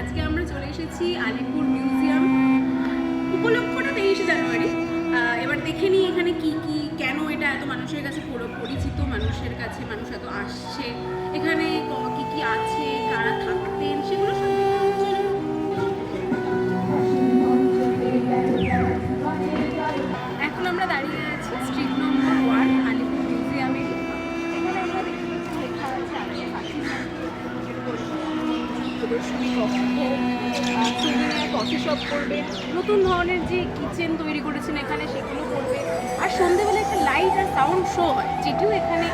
আজকে আমরা চলে এসেছি আলিপুর মিউজিয়াম। উপলক্ষটা তেইশে জানুয়ারি। এবার দেখে নিই এখানে কি কি, কেন এটা এত মানুষের কাছে পরিচিত, মানুষের কাছে মানুষ এত আসছে। এখানে কি কি আছে, কারা থাকতেন, সেগুলো সব এখন আমরা দাঁড়িয়ে কফি শপ করবে, নতুন ধরনের যে কিচেন তৈরি করেছেন এখানে সেগুলো করবে। আর সন্ধ্যেবেলা একটা লাইট আর সাউন্ড শো হয়, যেটিও এখানে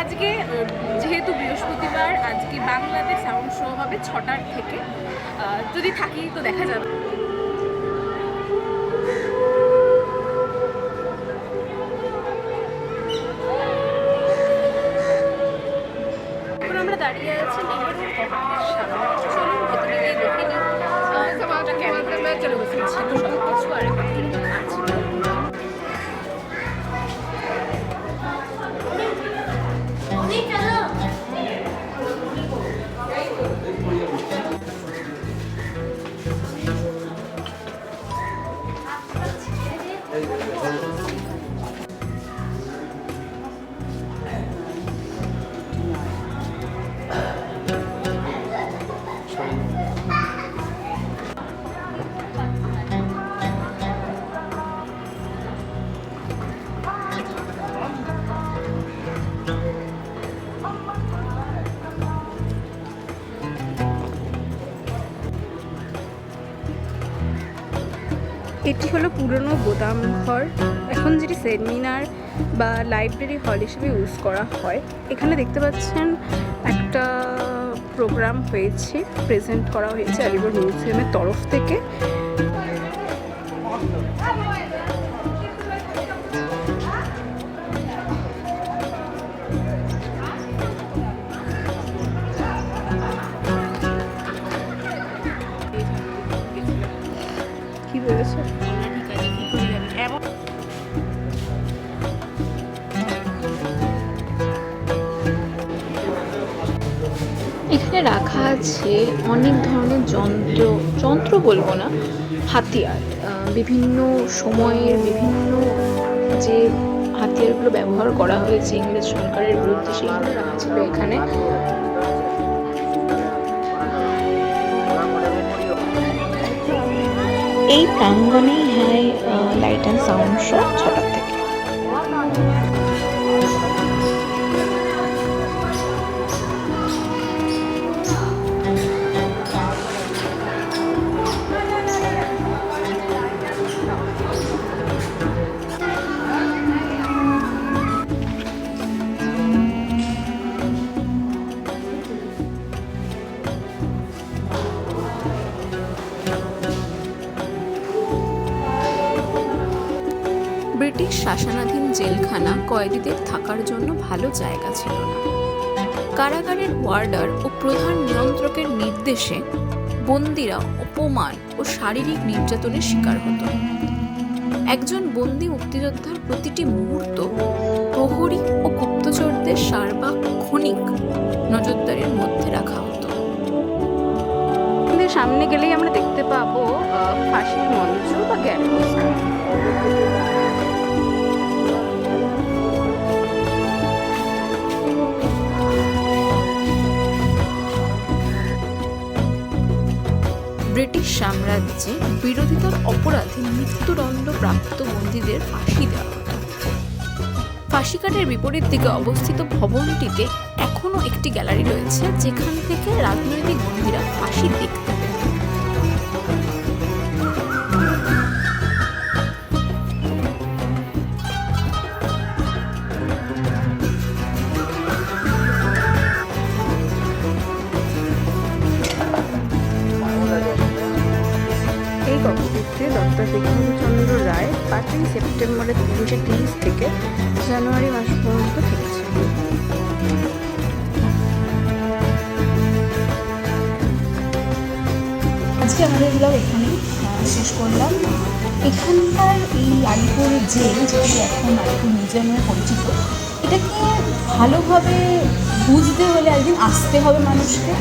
আজকে যেহেতু বৃহস্পতিবার, আজকে বাংলাতে সাউন্ড শো হবে ছটার থেকে। যদি থাকি তো দেখা যাবে। এটি হলো পুরনো গোদাম ঘর। এখন যেটি সেমিনার বা লাইব্রেরি হল হিসেবে ইউজ করা হয়। এখানে দেখতে পাচ্ছেন একটা প্রোগ্রাম হয়েছে, প্রেজেন্ট করা হয়েছে আলিগড় মিউজিয়ামের তরফ থেকে। এখানে রাখা আছে অনেক ধরনের যন্ত্র যন্ত্র বলব না, হাতিয়ার। বিভিন্ন সময়ের বিভিন্ন যে হাতিয়ারগুলো ব্যবহার করা হয়েছে ইংরেজ সরকারের বিরুদ্ধে সেগুলো রাখা ছিল এখানে। এই প্রাঙ্গণেই হয় লাইট অ্যান্ড সাউন্ড শো ছটার থেকে। ব্রিটিশ শাসনাধীন জেলখানা কয়েদিদের থাকার জন্য ভালো জায়গা ছিল না। কারাগারের ওয়ার্ডার ও প্রধান নিয়ন্ত্রকের নির্দেশে বন্দিরা অপমান ও শারীরিক নির্যাতনের শিকার হতো। একজন বন্দি মুক্তিযোদ্ধার প্রতিটি মুহূর্ত প্রহরী ও গুপ্তচরদের সার্বাক্ষণিক নজরদারির মধ্যে রাখা হতো। সামনে গেলেই আমরা দেখতে পাবো ফাঁসির মঞ্চ বা গ্যালোস ব্রিটিশ সাম্রাজ্যে বিরোধিতার অপরাধে মৃত্যুদণ্ড প্রাপ্ত বন্দীদের ফাঁসি দেওয়া হতো। বিপরীত দিকে অবস্থিত ভবনটিতে এখনও একটি গ্যালারি রয়েছে, যেখান থেকে রাজনৈতিক বন্দীরা ফাঁসি দেখতে ডক্টর বিক্রমচন্দ্র রায় পাঁচই সেপ্টেম্বরের তিনশো তিরিশ থেকে জানুয়ারি মাস পর্যন্ত থেকেছে। আজকে আমাদের ব্লগ এখানেই শেষ করলাম। এখানকার এই আলিপুর জেল, যেটি এখন আলিপুর মিউজিয়াম পরিচিত, এটাকে ভালোভাবে বুঝতে হলে একদিন আসতে হবে মানুষকে।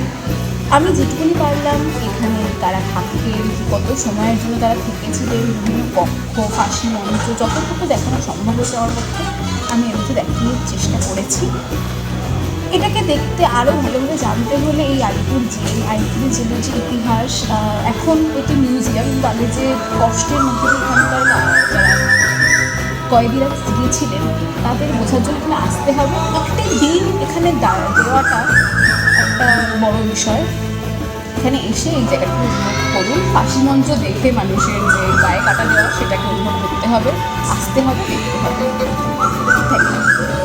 আমি যেটুকুনি পারলাম, এখানে তারা থাকতেন কত সময়ের জন্য তারা থেকেছিলেন, বিভিন্ন কক্ষ ফাঁসি মঞ্চ যতটুকু দেখানো সম্ভব হয়েছে আমার পক্ষে, আমি এর দেখানোর চেষ্টা করেছি। এটাকে দেখতে আরও ভালোভাবে জানতে হলে এই আলিপুর জেল আলিপুর জেলের যে ইতিহাস এখন এটি মিউজিয়াম আগে যে কষ্টের মধ্যে এখানকার কয়েদিরা গিয়েছিলেন, তাদের বোঝার জন্য এখানে আসতে হবে। একটি দিন এখানে দেওয়াটা একটা বড় বিষয়। এখানে এসে এই জায়গাটা অনুভব করুন। ফাঁসি মঞ্চ দেখে মানুষের যে গায়ে কাটা দেওয়া, সেটাকে অনুভব করতে হবে। আসতে হবে, দেখতে হবে। Thank you